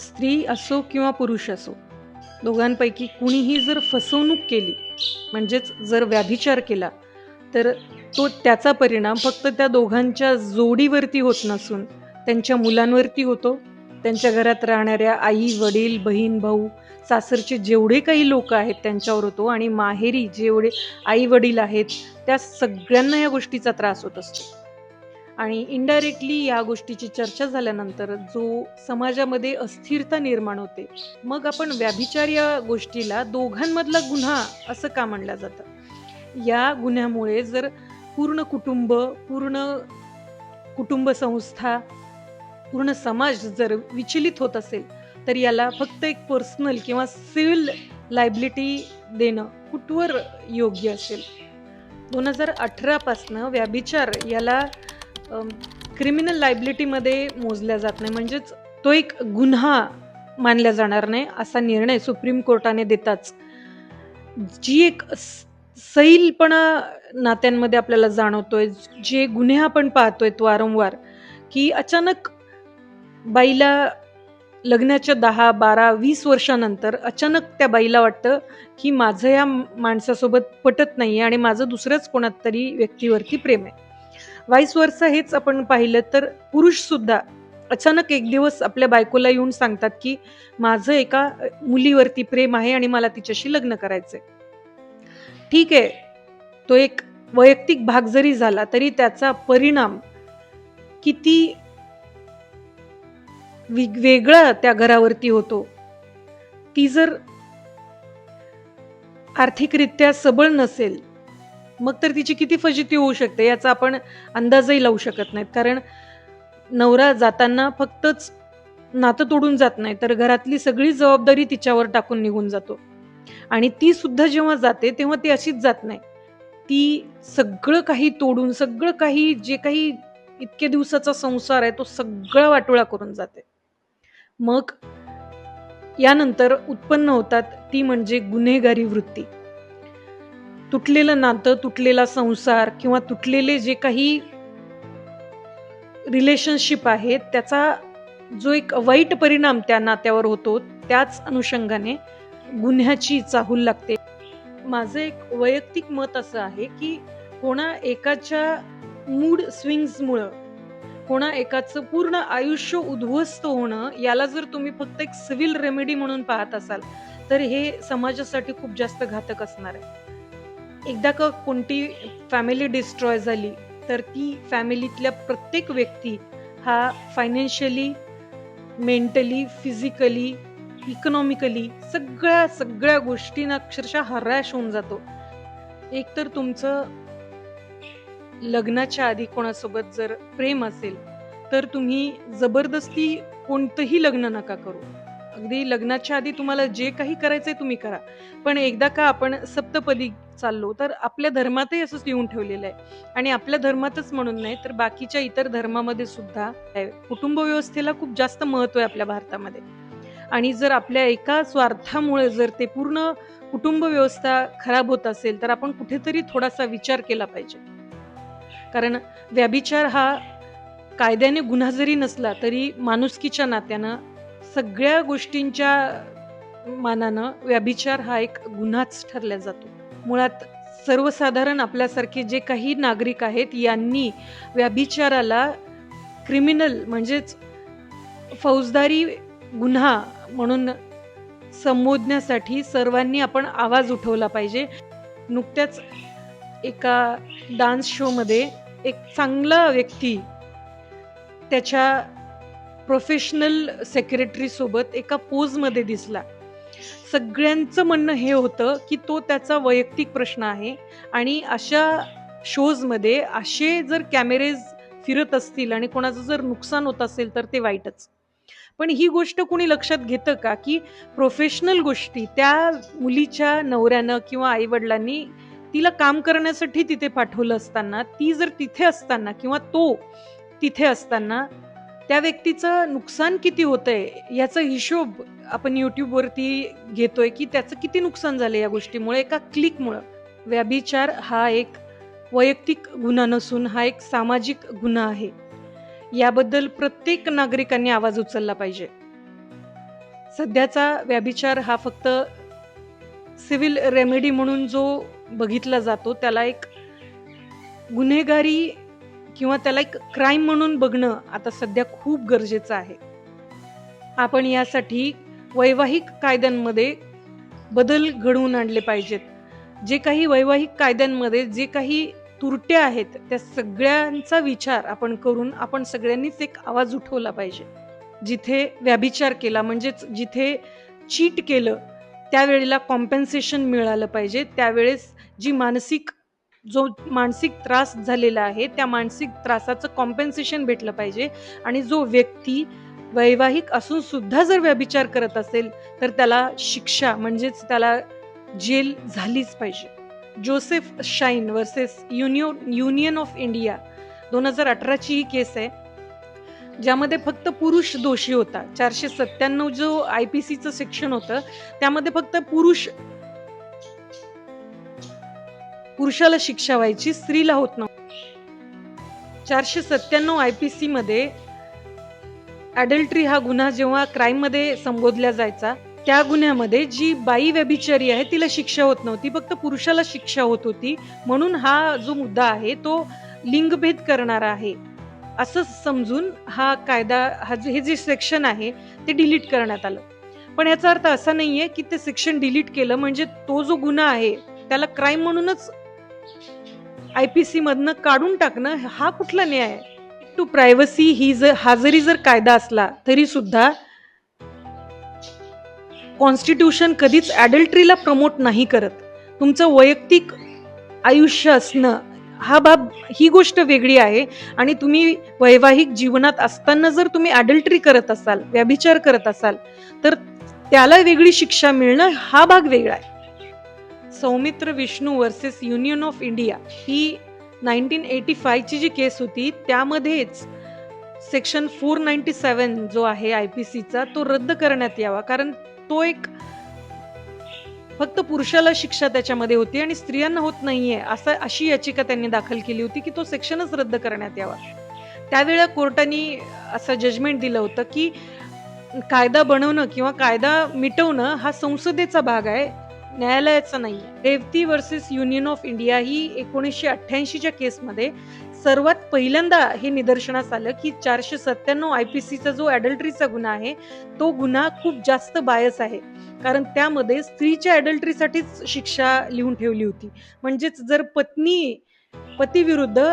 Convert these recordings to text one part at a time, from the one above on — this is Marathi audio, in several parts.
स्त्री असो किंवा पुरुष असो दोघांपैकी कुणीही जर फसवणूक केली म्हणजेच जर व्याभिचार केला तर तो त्याचा परिणाम फक्त त्या दोघांच्या जोडीवरती होत नसून त्यांच्या मुलांवरती होतो. त्यांच्या घरात राहणाऱ्या आई वडील बहीण भाऊ सासरचे जेवढे काही लोक आहेत त्यांच्यावर होतो आणि माहेरी जेवढे आई वडील आहेत त्या सगळ्यांना या गोष्टीचा त्रास होत असतो. आणि इनडायरेक्टली या गोष्टीची चर्चा झाल्यानंतर जो समाजामध्ये अस्थिरता निर्माण होते मग आपण व्याभिचार या गोष्टीला दोघांमधला गुन्हा असं का म्हणलं जातं? या गुन्ह्यामुळे जर पूर्ण कुटुंब पूर्ण कुटुंब संस्था पूर्ण समाज जर विचलित होत असेल तर याला फक्त एक पर्सनल किंवा सिव्हिल लायबिलिटी देणं कुठवर योग्य असेल? दोन हजार अठरापासनं व्याभिचार याला क्रिमिनल लायबिलिटीमध्ये मोजल्या जात नाही. म्हणजेच तो एक गुन्हा मानला जाणार नाही असा निर्णय सुप्रीम कोर्टाने देताच. जी एक सैलपणा नात्यांमध्ये आपल्याला जाणवतोय जे गुन्हे आपण पाहतोय वारंवार की अचानक बाईला लग्नाच्या दहा बारा वीस वर्षानंतर अचानक त्या बाईला वाटतं की माझं या माणसासोबत पटत नाही आणि माझं दुसऱ्याच कोणात तरी व्यक्तीवरती प्रेम आहे. वाईस वर्ष हेच आपण पाहिलं तर पुरुषसुद्धा अचानक एक दिवस आपल्या बायकोला येऊन सांगतात की माझं एका मुलीवरती प्रेम आहे आणि मला तिच्याशी लग्न करायचंय. ठीक आहे तो एक वैयक्तिक भाग जरी झाला तरी त्याचा परिणाम किती वेगळा त्या घरावरती होतो. ती जर आर्थिकरित्या सबळ नसेल मग तर तिची किती फजिती होऊ शकते याचा आपण अंदाजही लावू शकत नाहीत. कारण नवरा जाताना फक्तच नातं तोडून जात नाही तर घरातली सगळी जबाबदारी तिच्यावर टाकून निघून जातो. आणि ती सुद्धा जेव्हा जाते तेव्हा ती अशीच जात नाही. ती सगळं काही तोडून सगळं काही जे काही इतके दिवसाचा संसार आहे तो सगळा वाटोळा करून जाते. मग यानंतर उत्पन्न होतात ती म्हणजे गुन्हेगारी वृत्ती. तुटलेलं नातं तुटलेला संसार किंवा तुटलेले जे काही रिलेशनशिप आहेत त्याचा जो एक वाईट परिणाम त्या नात्यावर होतो त्याच अनुषंगाने गुन्ह्याची चाहूल लागते. माझं एक वैयक्तिक मत असं आहे की कोणा एकाच्या मूड स्विंग्समुळं कोणा एकाचं पूर्ण आयुष्य उद्ध्वस्त होणं याला जर तुम्ही फक्त एक सिव्हिल रेमेडी म्हणून पाहत असाल तर हे समाजासाठी खूप जास्त घातक असणार आहे. एकदा का कोणती फॅमिली डिस्ट्रॉय झाली तर ती फॅमिलीतल्या प्रत्येक व्यक्ती हा फायनान्शियली मेंटली फिजिकली इकॉनॉमिकली सगळ्या सगळ्या गोष्टींना अक्षरशः हराश होऊन जातो. एकतर तुमचं लग्नाच्या आधी कोणासोबत जर प्रेम असेल तर तुम्ही जबरदस्ती कोणतंही लग्न नका करू. अगदी लग्नाच्या आधी तुम्हाला जे काही करायचंय तुम्ही करा. पण एकदा का आपण सप्तपदी चाललो तर आपल्या धर्मातही असंच लिहून ठेवलेलं आहे. आणि आपल्या धर्मातच म्हणून नाही तर बाकीच्या इतर धर्मामध्ये सुद्धा कुटुंब व्यवस्थेला खूप जास्त महत्त्व आहे आपल्या भारतामध्ये. आणि जर आपल्या एका स्वार्थामुळे जर ते पूर्ण कुटुंब व्यवस्था खराब होत असेल तर आपण कुठेतरी थोडासा विचार केला पाहिजे. कारण व्याभिचार हा कायद्याने गुन्हा जरी नसला तरी माणुसकीच्या नात्यानं सगळ्या गोष्टींच्या मानानं व्याभिचार हा एक गुन्हाच ठरला जातो. मुळात सर्वसाधारण आपल्यासारखे जे काही नागरिक आहेत यांनी व्याभिचाराला क्रिमिनल म्हणजेच फौजदारी गुन्हा म्हणून संबोधण्यासाठी सर्वांनी आपण आवाज उठवला पाहिजे. नुकत्याच एका डान्स शोमध्ये एक चांगला व्यक्ती त्याच्या प्रोफेशनल सेक्रेटरीसोबत एका पोजमध्ये दिसला. सगळ्यांचं म्हणणं हे होतं की तो त्याचा वैयक्तिक प्रश्न आहे. आणि अशा शोजमध्ये असे जर कॅमेरेज फिरत असतील आणि कोणाचं जर नुकसान होत असेल तर ते वाईटच. पण ही गोष्ट कुणी लक्षात घेतं का? की प्रोफेशनल गोष्टी त्या मुलीच्या नवऱ्यानं किंवा आईवडिलांनी तिला काम करण्यासाठी तिथे पाठवलं असताना ती जर तिथे असताना किंवा तो तिथे असताना त्या व्यक्तीचं नुकसान किती होतंय याचा हिशोब आपण युट्यूबवरती घेतोय की त्याचं किती नुकसान झालं या गोष्टीमुळे एका क्लिकमुळं. व्याभिचार हा एक वैयक्तिक गुन्हा नसून हा एक सामाजिक गुन्हा आहे. याबद्दल प्रत्येक नागरिकांनी आवाज उचलला पाहिजे. सध्याचा व्याभिचार हा फक्त सिव्हिल रेमेडी म्हणून जो बघितला जातो त्याला एक गुन्हेगारी किंवा त्याला एक क्राईम म्हणून बघणं आता सध्या खूप गरजेचं आहे. आपण यासाठी वैवाहिक कायद्यांमध्ये बदल घडवून आणले पाहिजेत. जे काही वैवाहिक कायद्यांमध्ये जे काही तुरट्या आहेत त्या सगळ्यांचा विचार आपण करून आपण सगळ्यांनीच एक आवाज उठवला पाहिजे. जिथे व्याभिचार केला म्हणजेच जिथे चीट केलं त्यावेळेला कॉम्पेन्सेशन मिळालं पाहिजे. त्यावेळेस जी मानसिक जो मानसिक त्रास झालेला आहे त्या मानसिक त्रासाचं कॉम्पेन्सेशन भेटलं पाहिजे. आणि जो व्यक्ती वैवाहिक असून सुद्धा जर व्यभिचार करत असेल तर त्याला शिक्षा म्हणजेच त्याला जेल झालीच पाहिजे. Joseph Shine versus union union of India दोन हजार अठराची ही केस आहे ज्यामध्ये फक्त पुरुष दोषी होता. चारशे सत्त्याण्णव जो आय पी सीचं सेक्शन होतं त्यामध्ये फक्त पुरुष पुरुषाला शिक्षा व्हायची स्त्रीला होत नव्हती. चारशे सत्त्याण्णव आय पी सी मध्ये ॲडल्ट्री हा गुन्हा जेव्हा क्राईममध्ये संबोधल्या संबोधला जायचा त्या गुन्ह्यामध्ये जी बाई व्यभिचारी आहे तिला शिक्षा होत नव्हती फक्त पुरुषाला शिक्षा होत होती. म्हणून हा जो मुद्दा आहे तो लिंगभेद करणारा आहे. असं समजून हा कायदा हा जे हे जे सेक्शन आहे ते डिलीट करण्यात आलं. पण याचा अर्थ असा नाहीये की ते सेक्शन डिलीट केलं म्हणजे तो जो गुन्हा आहे त्याला क्राईम म्हणूनच आय पी सी मधनं काढून टाकणं हा कुठला न्याय? टू प्रायव्हसी ही जर हा जरी जर कायदा असला तरी सुद्धा कॉन्स्टिट्यूशन कधीच ॲडल्ट्रीला प्रमोट नाही करत. तुमचं वैयक्तिक आयुष्य असणं हा बाब ही गोष्ट वेगळी आहे. आणि तुम्ही वैवाहिक जीवनात असताना जर तुम्ही ॲडल्ट्री करत असाल व्यभिचार करत असाल तर त्याला वेगळी शिक्षा मिळणं हा भाग वेगळा आहे. Soumitra Vishnu versus union of India he nineteen eighty फायची जी केस होती त्यामध्येच सेक्शन फोर नाईन्टी सेवन जो आहे आय पी सीचा तो रद्द करण्यात यावा. कारण तो एक फक्त पुरुषाला शिक्षा त्याच्यामध्ये होती आणि स्त्रियांना होत नाहीये असं अशी याचिका त्यांनी दाखल केली होती की तो सेक्शनच रद्द करण्यात यावा. त्यावेळा कोर्टाने असं जजमेंट दिलं होतं की कायदा बनवणं किंवा कायदा मिटवणं हा संसदेचा भाग आहे. न्यायालयाचा नाही Revathi versus union of India ही एकोणीसशे अठ्ठ्याऐंशीच्या केसमध्ये सर्वात पहिल्यांदा हे निदर्शनास आलं की चारशे सत्त्याण्णव आय पी सीचा जो ॲडल्ट्रीचा गुन्हा आहे तो गुन्हा खूप जास्त बायस आहे. कारण त्यामध्ये स्त्रीच्या ॲडल्ट्रीसाठीच शिक्षा लिहून ठेवली होती. म्हणजेच जर पत्नी पतीविरुद्ध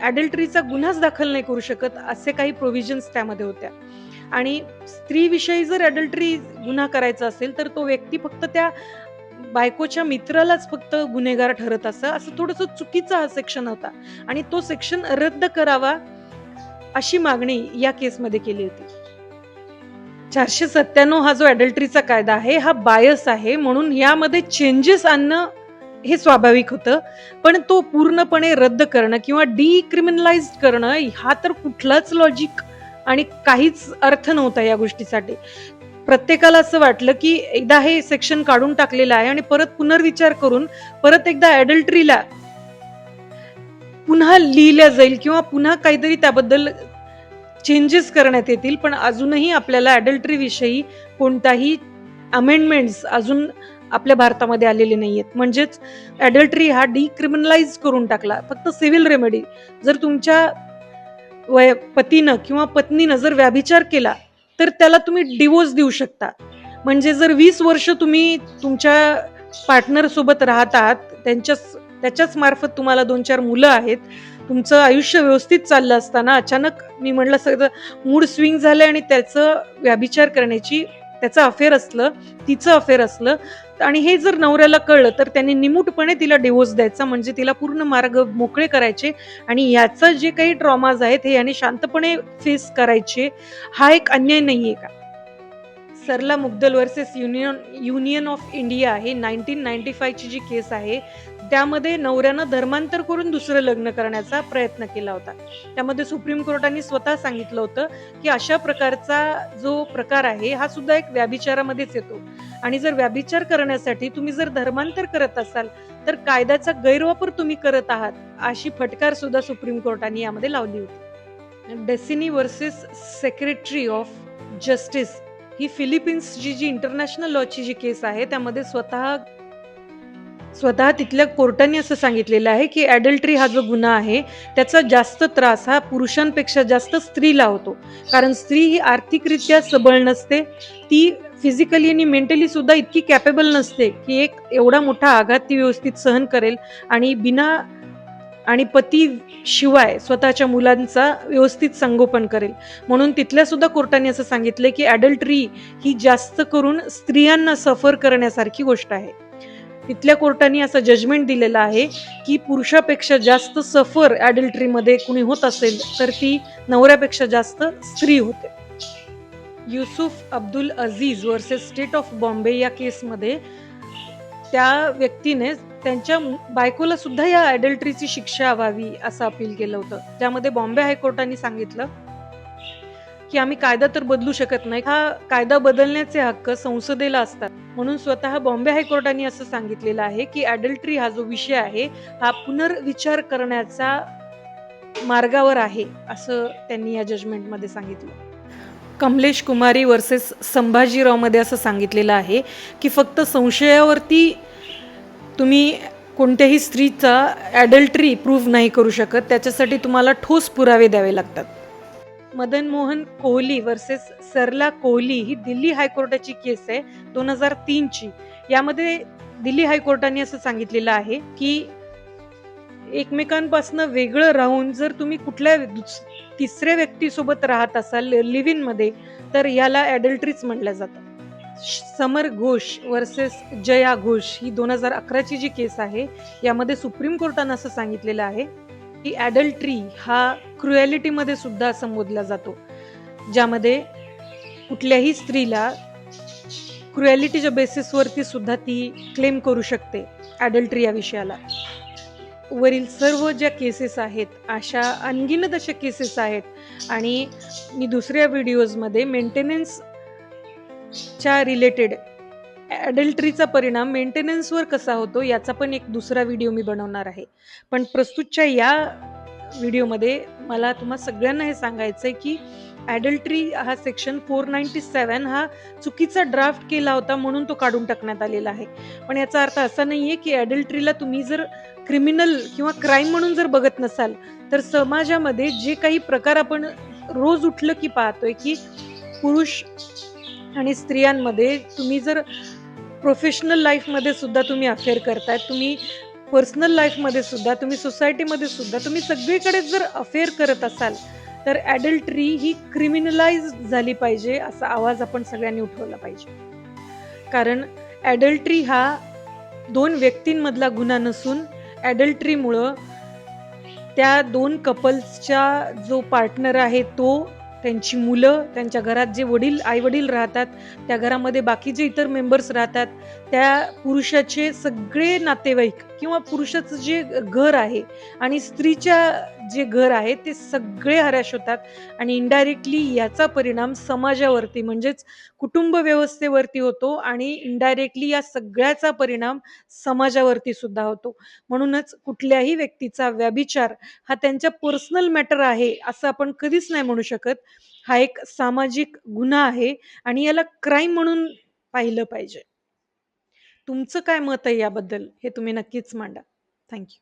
ॲडल्ट्रीचा गुन्हाच दाखल नाही करू शकत असे काही प्रोव्हिजन्स त्यामध्ये होत्या. आणि स्त्रीविषयी जर ॲडल्ट्री गुन्हा करायचा असेल तर तो व्यक्ती फक्त त्या बायकोच्या मित्रालाच फक्त गुन्हेगार ठरत असं असं थोडस चुकीचा हा सेक्शन होता. आणि तो सेक्शन रद्द करावा अशी मागणी या केसमध्ये केली होती. चारशे सत्त्याण्णव हा जो ॲडल्ट्रीचा कायदा आहे हा बायस आहे. म्हणून यामध्ये चेंजेस आणणं हे स्वाभाविक होतं. पण तो पूर्णपणे रद्द करणं किंवा डिक्रिमिनलाइज करणं हा तर कुठलाच लॉजिक आणि काहीच अर्थ नव्हता या गोष्टीसाठी. प्रत्येकाला असं वाटलं की एकदा हे सेक्शन काढून टाकलेलं आहे आणि परत पुनर्विचार करून परत एकदा ॲडल्ट्रीला पुन्हा लिहिल्या जाईल किंवा पुन्हा काहीतरी त्याबद्दल चेंजेस करण्यात येतील. पण अजूनही आपल्याला ॲडल्ट्रीविषयी कोणताही अमेंडमेंट्स अजून आपल्या भारतामध्ये आलेले नाही आहेत म्हणजेच ॲडल्ट्री हा डिक्रिमिनलाइज करून टाकला. फक्त सिव्हिल रेमेडी जर तुमच्या वय पतीनं किंवा पत्नीनं जर व्याभिचार केला तर त्याला तुम्ही डिवोर्स देऊ शकता. म्हणजे जर वीस वर्ष तुम्ही तुमच्या पार्टनर सोबत राहत आहात त्यांच्याच त्याच्याच मार्फत तुम्हाला दोन चार मुलं आहेत तुमचं आयुष्य व्यवस्थित चाललं असताना अचानक मी म्हणलं सगळं मूड स्विंग झालं आणि त्याचं व्याभिचार करण्याची त्याचं अफेअर असलं तिचं अफेअर असलं आणि हे जर नवऱ्याला कळलं तर त्याने निमूटपणे तिला डिवोर्स द्यायचा म्हणजे तिला पूर्ण मार्ग मोकळे करायचे आणि याचं जे काही ट्रॉमाज आहेत हे याने शांतपणे फेस करायचे हा एक अन्याय नाहीये का? Sarla Mudgal versus union union of India हे नाईन्टीन नाईन्टी फायची जी केस आहे त्यामध्ये नवऱ्यानं धर्मांतर करून दुसरं लग्न करण्याचा प्रयत्न केला होता. त्यामध्ये सुप्रीम कोर्टाने स्वतः सांगितलं होतं की अशा प्रकारचा जो प्रकार आहे हा सुद्धा एक व्याभिचारामध्येच येतो. आणि जर व्याभिचार करण्यासाठी तुम्ही जर धर्मांतर करत असाल तर कायद्याचा गैरवापर तुम्ही करत आहात अशी फटकार सुद्धा सुप्रीम कोर्टाने यामध्ये लावली होती. डेसिनी वर्सेस सेक्रेटरी ऑफ जस्टिस ही फिलिपिन्सची जी इंटरनॅशनल लॉची जी केस आहे त्यामध्ये स्वतः स्वतः तिथल्या कोर्टाने असं सांगितलेलं आहे की ॲडल्ट्री हा जो गुन्हा आहे त्याचा जास्त त्रास हा पुरुषांपेक्षा जास्त स्त्रीला होतो. कारण स्त्री ही आर्थिकरित्या सबळ नसते. ती फिजिकली आणि मेंटली सुद्धा इतकी कॅपेबल नसते की एक एवढा मोठा आघात ती व्यवस्थित सहन करेल आणि बिना आणि पती शिवाय स्वतःच्या मुलांचा व्यवस्थित संगोपन करेल. म्हणून तिथल्या सुद्धा कोर्टाने असं सांगितलं की ॲडल्ट्री ही जास्त करून स्त्रियांना सफर करण्यासारखी गोष्ट आहे. तिथल्या कोर्टाने असं जजमेंट दिलेलं आहे की पुरुषापेक्षा जास्त सफर ॲडल्ट्रीमध्ये कुणी होत असेल तर ती नवऱ्यापेक्षा जास्त स्त्री होते. Yusuf Abdul Aziz versus state of Bombay या केसमध्ये त्या व्यक्तीने त्यांच्या बायकोला सुद्धा या ॲडल्ट्रीची शिक्षा व्हावी असं अपील केलं होतं. त्यामध्ये बॉम्बे हायकोर्टाने सांगितलं की आम्ही कायदा तर बदलू शकत नाही. हा कायदा बदलण्याचे हक्क संसदेला असतात. म्हणून स्वतः बॉम्बे हायकोर्टाने असं सांगितलेलं आहे की ॲडल्ट्री हा जो विषय आहे हा पुनर्विचार करण्याचा मार्गावर आहे असं त्यांनी या जजमेंटमध्ये सांगितलं. कमलेश कुमारी वर्सेस संभाजीरावमध्ये असं सांगितलेलं आहे की फक्त संशयावरती तुम्ही कोणत्याही स्त्रीचा ॲडल्ट्री प्रूव्ह नाही करू शकत. त्याच्यासाठी तुम्हाला ठोस पुरावे द्यावे लागतात. मदन मोहन कोहली वर्सेस सरला कोहली ही दिल्ली हायकोर्टाची केस आहे दोन हजार तीनची यामध्ये दिल्ली हायकोर्टाने असं सांगितलेलं आहे की एकमेकांपासून वेगळं राहून जर तुम्ही कुठल्या तिसऱ्या व्यक्तीसोबत राहत असाल लिव्ह इनमध्ये तर याला ॲडल्ट्रीच म्हटलं जातं समर घोष वर्सेस जया घोष ही दोन हजार अकराची जी केस आहे यामध्ये सुप्रीम कोर्टानं असं सांगितलेलं आहे की ॲडल्ट्री हा क्रुएलिटीमध्ये सुद्धा संबोधला जातो ज्यामध्ये कुठल्याही स्त्रीला क्रुएलिटीच्या बेसिसवरती सुद्धा ती क्लेम करू शकते ॲडल्ट्री या विषयाला. वरील सर्व ज्या केसेस आहेत अशा अनगिनत अशा केसेस आहेत आणि मी दुसऱ्या व्हिडिओजमध्ये मेंटेनन्सच्या रिलेटेड ॲडल्ट्रीचा परिणाम मेंटेनन्सवर कसा होतो याचा पण एक दुसरा व्हिडिओ मी बनवणार आहे. पण प्रस्तुतच्या या व्हिडिओमध्ये मला तुम्हा सगळ्यांना हे सांगायचं आहे की ॲडल्ट्री हा सेक्शन फोर नाईन्टी सेवन हा चुकीचा ड्राफ्ट केला होता म्हणून तो काढून टाकण्यात आलेला आहे. पण याचा अर्थ असा नाही आहे की ॲडल्ट्रीला तुम्ही जर क्रिमिनल किंवा क्राईम म्हणून जर बघत नसाल तर समाजामध्ये जे काही प्रकार आपण रोज उठलं की पाहतोय की पुरुष आणि स्त्रियांमध्ये तुम्ही जर प्रोफेशनल लाईफमध्ये सुद्धा तुम्ही अफेअर करताय तुम्ही पर्सनल लाईफमध्ये सुद्धा तुम्ही सोसायटीमध्ये सुद्धा तुम्ही सगळीकडे जर अफेअर करत असाल तर ॲडल्ट्री ही क्रिमिनलाइज झाली पाहिजे असा आवाज आपण सगळ्यांनी उठवला पाहिजे. कारण ॲडल्ट्री हा दोन व्यक्तींमधला गुन्हा नसून ॲडल्ट्रीमुळं त्या दोन कपल्सच्या जो पार्टनर आहे तो त्यांची मुलं त्यांच्या घरात जे वडील आईवडील राहतात त्या घरामध्ये बाकी जे इतर मेंबर्स राहतात त्या पुरुषाचे सगळे नातेवाईक किंवा पुरुषाचं जे घर आहे आणि स्त्रीच्या जे घर आहे ते सगळे हराश होतात आणि इनडायरेक्टली याचा परिणाम समाजावरती म्हणजेच कुटुंब व्यवस्थेवरती होतो आणि इनडायरेक्टली या सगळ्याचा परिणाम समाजावरती सुद्धा होतो. म्हणूनच कुठल्याही व्यक्तीचा व्याभिचार हा त्यांच्या पर्सनल मॅटर आहे असं आपण कधीच नाही म्हणू शकत. हा एक सामाजिक गुन्हा आहे आणि याला क्राईम म्हणून पाहिलं पाहिजे. तुमचं काय मत आहे याबद्दल हे तुम्ही नक्कीच मांडा. थँक्यू